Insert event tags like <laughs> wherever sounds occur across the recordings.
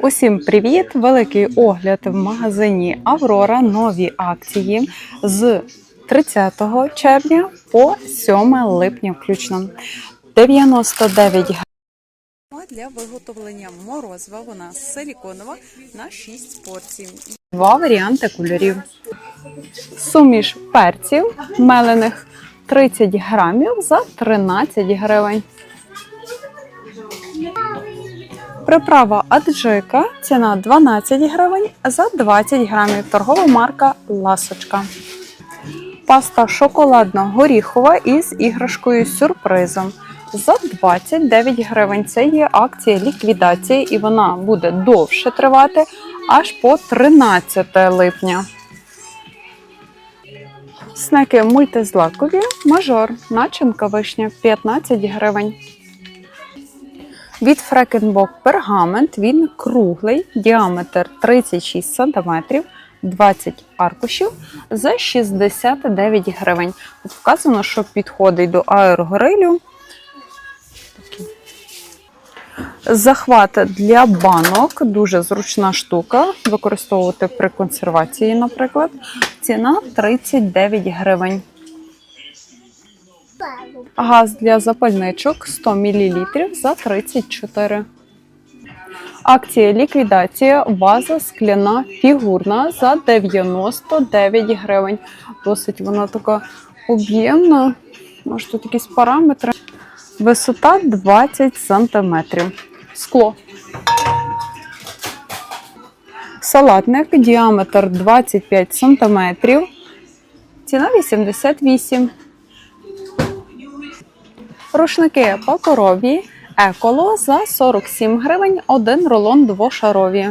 Усім привіт! Великий огляд в магазині Аврора. Нові акції з 30 червня по 7 липня включно. 99 гривень. Для виготовлення морозива вона силіконова на 6 порцій. Два варіанти кольорів. Суміш перців мелених 30 грамів за 13 гривень. Приправа аджика, ціна 12 гривень за 20 грамів. Торгова марка Ласочка. Паста шоколадно-горіхова із іграшкою сюрпризом за 29 гривень. Це є акція ліквідації і вона буде довше тривати аж по 13 липня. Снеки мультизлакові, мажор, начинка вишня 15 гривень. Від Фрекенбок пергамент він круглий, діаметр 36 см, 20 аркушів за 69 гривень. Тут вказано, що підходить до аерогрилю. Захват для банок дуже зручна штука. Використовувати при консервації, наприклад. Ціна 39 гривень. Газ для запальничок 100 мл за 34. Акція ліквідація ваза скляна фігурна за 99 гривень. Досить вона така об'ємна. Може тут якісь параметри. Висота 20 см. Скло. Салатник діаметр 25 см. Ціна 88 Рушники паперові еколо за 47 гривень, один рулон двошарові.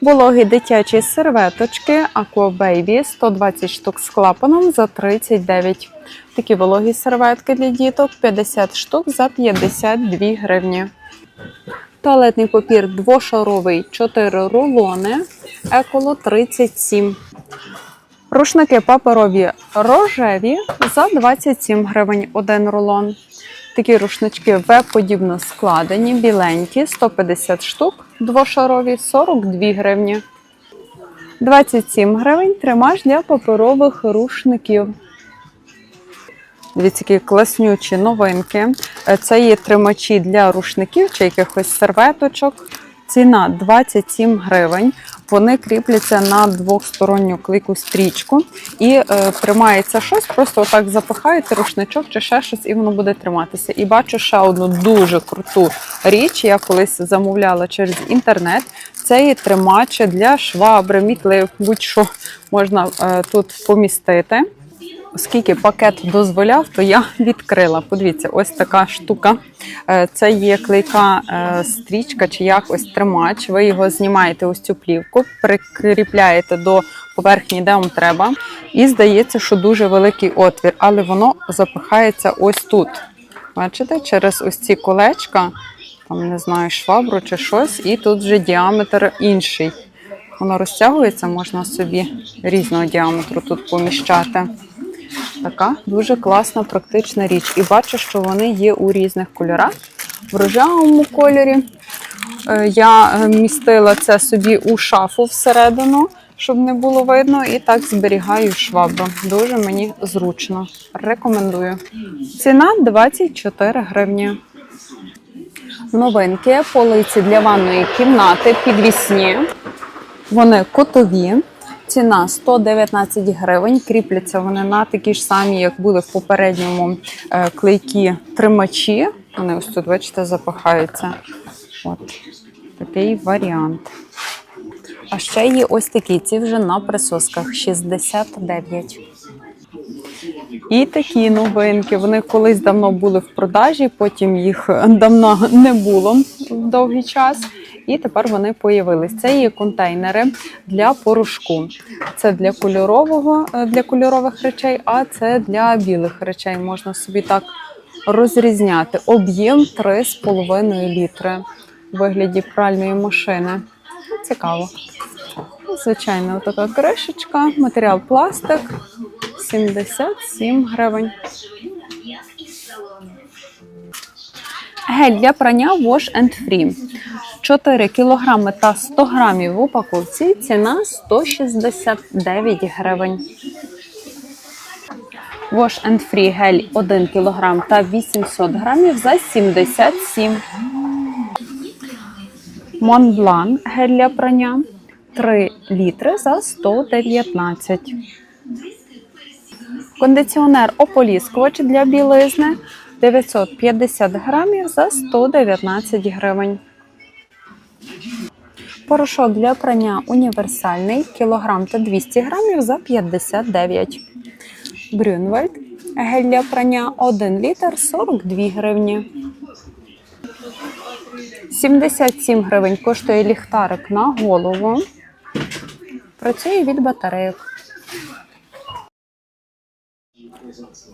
Вологі дитячі серветочки Aqua Baby 120 штук з клапаном за 39. Такі вологі серветки для діток 50 штук за 52 гривні. Туалетний папір двошаровий 4 рулони, еколо 37. Рушники паперові рожеві за 27 гривень один рулон. Такі рушнички В-подібно складені, біленькі, 150 штук, двошарові 42 гривні. 27 гривень тримаш для паперових рушників. Дивіться, які класнючі новинки. Це є тримачі для рушників чи якихось серветочок. Ціна 27 гривень. Вони кріпляться на двохсторонню клику стрічку і е, тримається щось, просто отак запихаєте рушничок чи ще щось, і воно буде триматися. І бачу ще одну дуже круту річ. Я колись замовляла через інтернет. Це є тримачі для швабри, мітли, будь-що можна е, тут помістити. Оскільки пакет дозволяв, то я відкрила. Подивіться, ось така штука. Е, Це є клейка е, стрічка чи як ось тримач. Ви його знімаєте ось цю плівку, прикріпляєте до поверхні, де вам треба. І здається, що дуже великий отвір, але воно запихається ось тут. Бачите, через ось ці колечка, там не знаю, швабру чи щось, і тут вже діаметр інший. Воно розтягується, можна собі різного діаметру тут поміщати. Така дуже класна практична річ. І бачу, що вони є у різних кольорах. В рожевому кольорі. Е, Я е, містила це собі у шафу всередину, щоб не було видно. І так зберігаю швабру. Дуже мені зручно. Рекомендую. Ціна 24 гривні. Новинки полиці для ванної кімнати підвісні. Вони котові. Ціна 119 гривень. Кріпляться вони на такі ж самі, як були в попередньому е, клейкі тримачі. Вони ось тут, бачите, запахаються. От такий варіант. А ще є ось такі, ці вже на присосках 69. І такі новинки. Вони колись давно були в продажі, потім їх давно не було довгий час. І тепер вони появились. Це є контейнери для порошку. Це для кольорового, е, для кольорових речей, а це для білих речей. Можна собі так розрізняти. Об'єм 3,5 літри у вигляді пральної машини. Цікаво. Звичайно, така кришечка, матеріал пластик 77 гривень. Гель для прання Wash and Free. 4 кг та 100 грамів в упаковці. Ціна 169 гривень. Wash and Free гель 1 кг та 800 грамів за 77. Монблан гель для прання 3 літри за 119. Кондиціонер ополіскувач для білизни 950 грамів за 119 гривень. Порошок для прання універсальний кілограм та 200 грамів за 59. Брюнвельд гель для прання 1 літр 42 гривні. 77 гривень коштує ліхтарик на голову. Працює від батарейок.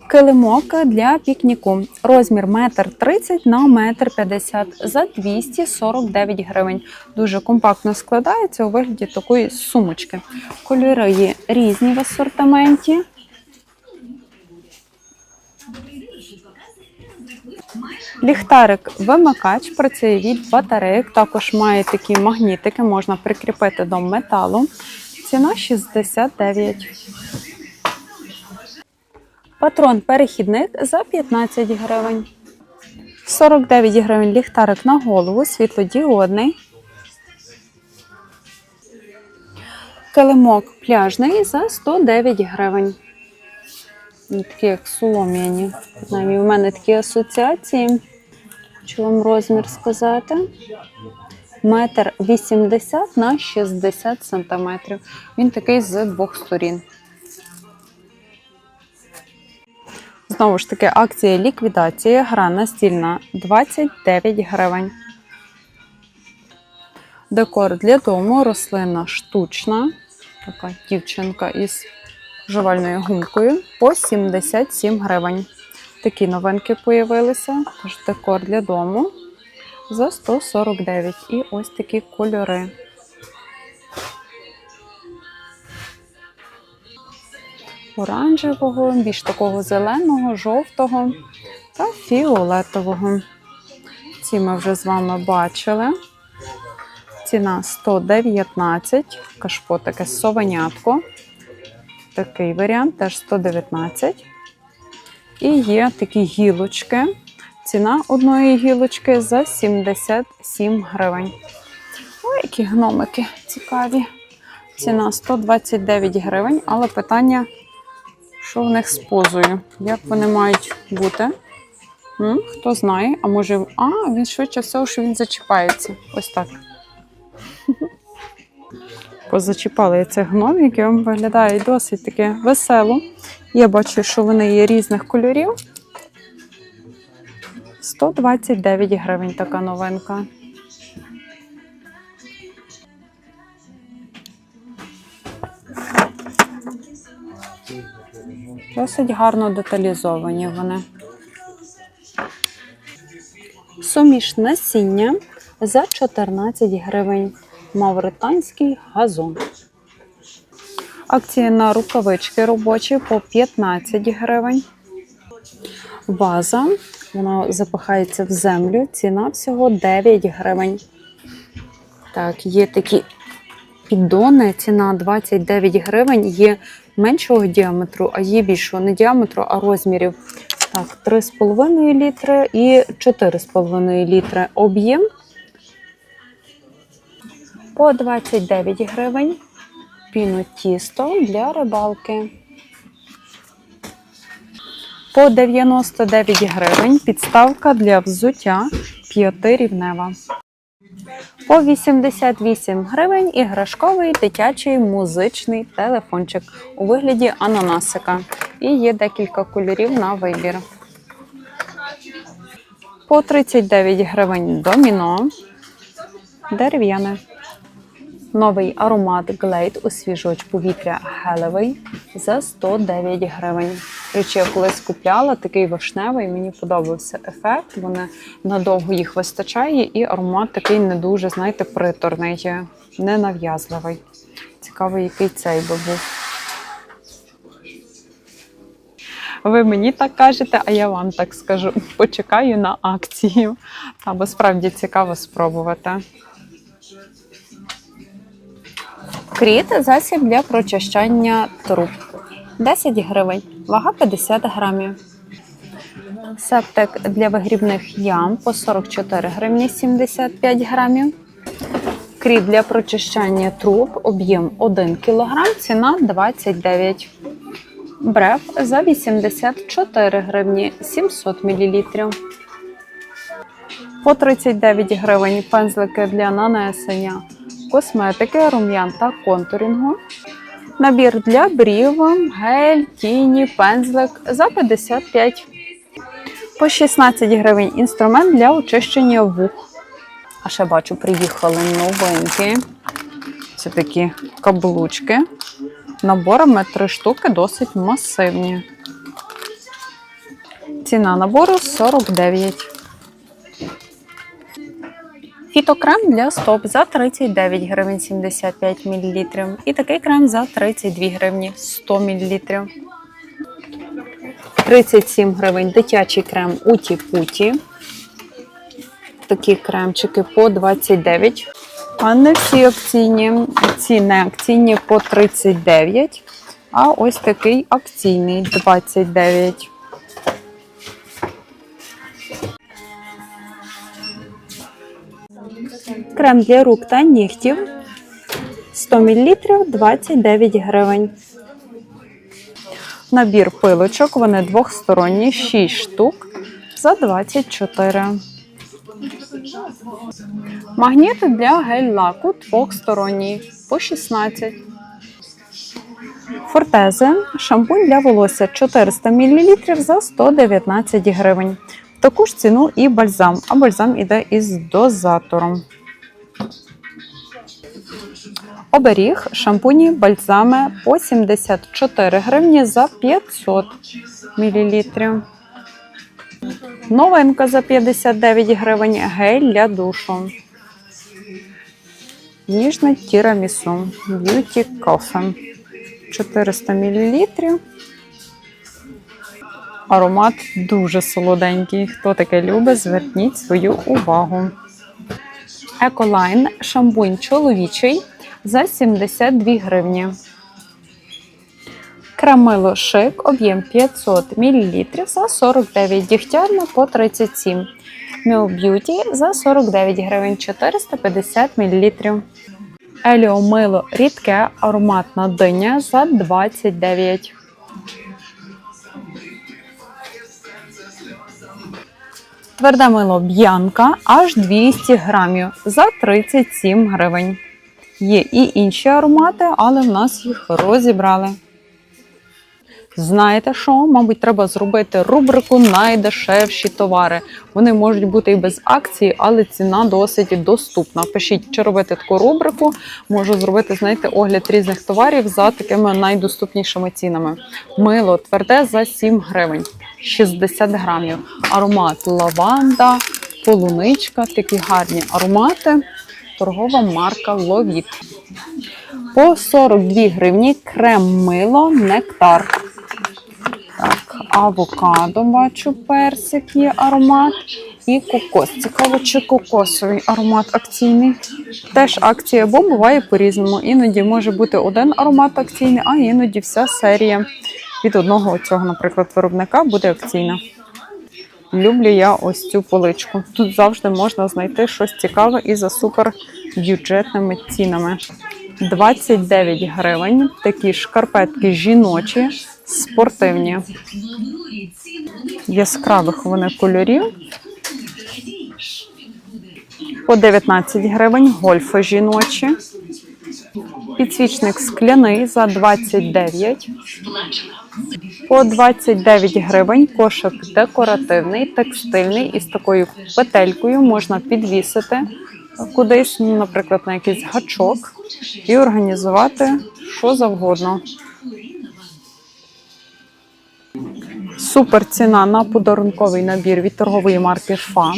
Килимок для пікніку. Розмір 1,30 на 1,50 м за 249 гривень. Дуже компактно складається у вигляді такої сумочки. Кольори є різні в асортименті. Ліхтарик вимикач працює від батарейок. Також має такі магнітики, можна прикріпити до металу. Ціна 69. Патрон перехідник за 15 гривень. 49 гривень ліхтарик на голову, світлодіодний. Килимок пляжний за 109 гривень. Такі як солом'яні. Навіть у мене такі асоціації. Хочу вам розмір сказати. Метр 80 на 60 сантиметрів. Він такий з двох сторін. Знову ж таки, акція ліквідації. Гра настільна 29 гривень. Декор для дому, рослина штучна. Така дівчинка із жувальною гумкою по 77 гривень. Такі новинки появилися. Тож декор для дому за 149. І ось такі кольори. Оранжевого, більш такого зеленого, жовтого та фіолетового. Ці ми вже з вами бачили. Ціна 119. Кашпо таке совенятко. Такий варіант теж 119. І є такі гілочки. Ціна одної гілочки за 77 гривень. Ой, які гномики цікаві. Ціна 129 гривень, але питання, що в них з позою? Як вони мають бути? М? Хто знає, а може. А, він швидше всього, що він зачіпається. Ось так. <laughs> Позачіпали цих гномиків, виглядає досить таки весело. Я бачу, що вони є різних кольорів. 129 гривень така новинка. Досить гарно деталізовані вони. Суміш насіння за 14 гривень. Мавританський газон. Акції на рукавички робочі по 15 гривень. Ваза, вона запихається в землю. Ціна всього 9 гривень. Так, є такі піддони, ціна 29 гривень. Є меншого діаметру, а є більшого не діаметру, а розмірів. Так, 3,5 літри і 4,5 літри об'єм. По 29 гривень. Піно тісто для рибалки. По 99 гривень підставка для взуття п'ятирівнева. По 88 гривень іграшковий дитячий музичний телефончик у вигляді ананасика. І є декілька кольорів на вибір. По 39 гривень доміно. Дерев'яне. Новий аромат Glade освіжувач повітря гелевий за 109 гривень. Речі, я колись купляла такий вишневий, мені подобався ефект. Вони надовго їх вистачає, і аромат такий не дуже, знаєте, приторний, ненав'язливий. Цікаво, який цей би був. Ви мені так кажете, а я вам так скажу. Почекаю на акцію. Або справді цікаво спробувати. Кріт засіб для прочищання труб. 10 гривень, вага 50 грамів. Септик для вигрібних ям по 44 гривні 75 грамів. Кріт для прочищання труб, об'єм 1 кг, ціна 29. Бреф за 84 гривні 700 мл. По 39 гривень пензлики для нанесення косметики, рум'ян та контурінгу. Набір для брів, гель, тіні, пензлик за 55. По 16 гривень інструмент для очищення вух. А ще бачу, приїхали новинки. Це такі каблучки. Наборами три штуки досить масивні. Ціна набору 49. Фітокрем для стоп за 39 гривень 75 мл. І такий крем за 32 гривні 100 мл. 37 гривень дитячий крем Уті Путі. Такі кремчики по 29. А не всі акційні. Ці не акційні по 39. А ось такий акційний 29. Крем для рук та нігтів 100 мл 29 гривень. Набір пилочок, вони двохсторонні, 6 штук за 24. Магніт для гель-лаку двохсторонній по 16. Фортези шампунь для волосся 400 мл за 119 гривень. Таку ж ціну і бальзам, а бальзам іде із дозатором. Оберіг, шампуні, бальзами по 74 гривні за 500 мл. Новинка за 59 гривень гель для душу. Ніжне тірамісу. Б'юті кофе. 400 мл. Аромат дуже солоденький. Хто таке любить, зверніть свою увагу. Еколайн шампунь чоловічий за 72 гривні. Крамило шик, об'єм 500 мл за 49 дігтярна по 37. Міо Б'юті за 49 гривень 450 мл. Еліо мило рідке ароматна диня за 29. Тверде мило б'янка аж 200 грамів за 37 гривень. Є і інші аромати, але в нас їх розібрали. Знаєте що? Мабуть, треба зробити рубрику найдешевші товари. Вони можуть бути і без акції, але ціна досить доступна. Пишіть, чи робити таку рубрику. Можу зробити, знаєте, огляд різних товарів за такими найдоступнішими цінами. Мило тверде за 7 гривень, 60 грамів. Аромат лаванда, полуничка, такі гарні аромати. Торгова марка Ловіт. По 42 гривні крем мило нектар. Так, авокадо бачу, персик є аромат. І кокос. Цікаво, чи кокосовий аромат акційний. Теж акція, бо буває по-різному. Іноді може бути один аромат акційний, а іноді вся серія від одного цього, наприклад, виробника буде акційна. Люблю я ось цю поличку. Тут завжди можна знайти щось цікаве і за супер бюджетними цінами. 29 гривень. Такі шкарпетки жіночі, спортивні. Яскравих вони кольорів. По 19 гривень гольфи жіночі. Підсвічник скляний за 29. По 29 гривень кошик декоративний, текстильний із такою петелькою можна підвісити кудись, ну, наприклад, на якийсь гачок і організувати що завгодно. Супер ціна на подарунковий набір від торгової марки ФА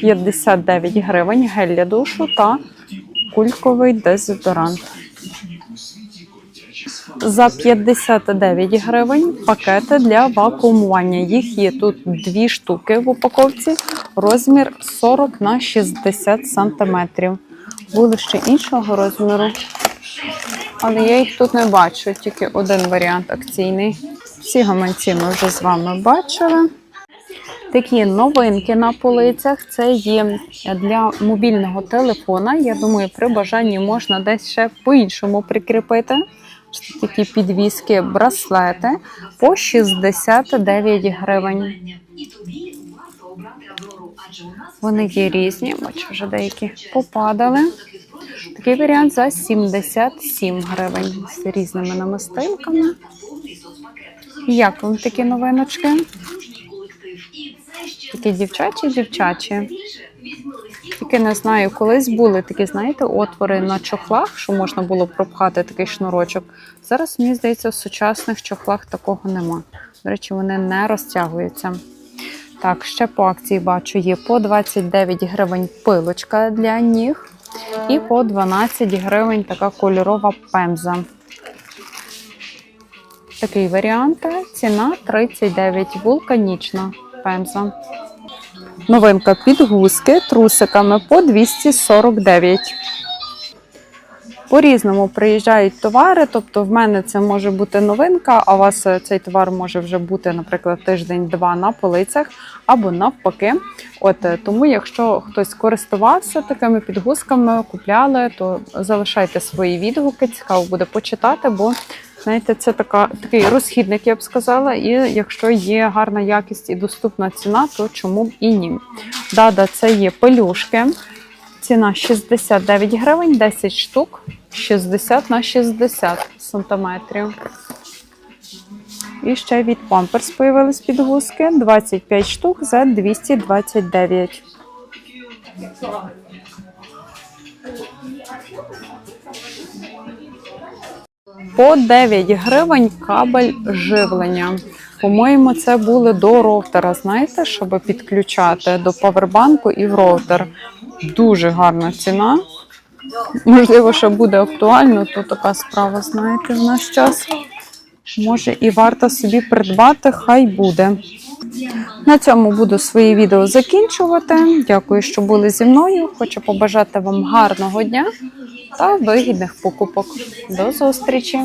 59 гривень, гель для душу та кульковий дезодорант. За 59 гривень пакети для вакуумування. Їх є тут дві штуки в упаковці, розмір 40 на 60 сантиметрів. Були ще іншого розміру. Але я їх тут не бачу, тільки один варіант акційний. Всі гаманці ми вже з вами бачили. Такі новинки на полицях. Це є для мобільного телефона. Я думаю, при бажанні можна десь ще по-іншому прикріпити. Такі підвіски, браслети по 69 гривень. Вони є різні, бачу, вже деякі попадали. Такий варіант за 77 гривень з різними намистинками. Як вам такі новиночки? Такі дівчачі, дівчачі. Тільки не знаю, колись були такі, знаєте, отвори на чохлах, що можна було пропхати такий шнурочок. Зараз, мені здається, в сучасних чохлах такого нема. До речі, вони не розтягуються. Так, ще по акції бачу, є по 29 гривень пилочка для ніг і по 12 гривень така кольорова пемза. Такий варіант. Ціна 39 вулканічна пемза. Новинка підгузки трусиками по 249. По-різному приїжджають товари, тобто в мене це може бути новинка, а у вас е, цей товар може вже бути, наприклад, тиждень-два на полицях або навпаки. От е, тому, якщо хтось користувався такими підгузками, купляли, то залишайте свої відгуки. Цікаво буде почитати, бо знаєте, це така такий розхідник, я б сказала. І якщо є гарна якість і доступна ціна, то чому б і ні? Дада, це є пелюшки. Ціна 69 гривень, 10 штук, 60 на 60 сантиметрів. І ще від Pampers появились підгузки 25 штук за 229. По 9 гривень кабель живлення. По-моєму, це були до роутера, знаєте, щоб підключати до павербанку і в роутер. Дуже гарна ціна. Можливо, що буде актуально, то така справа, знаєте, в наш час. Може і варто собі придбати, хай буде. На цьому буду свої відео закінчувати. Дякую, що були зі мною. Хочу побажати вам гарного дня та вигідних покупок. До зустрічі!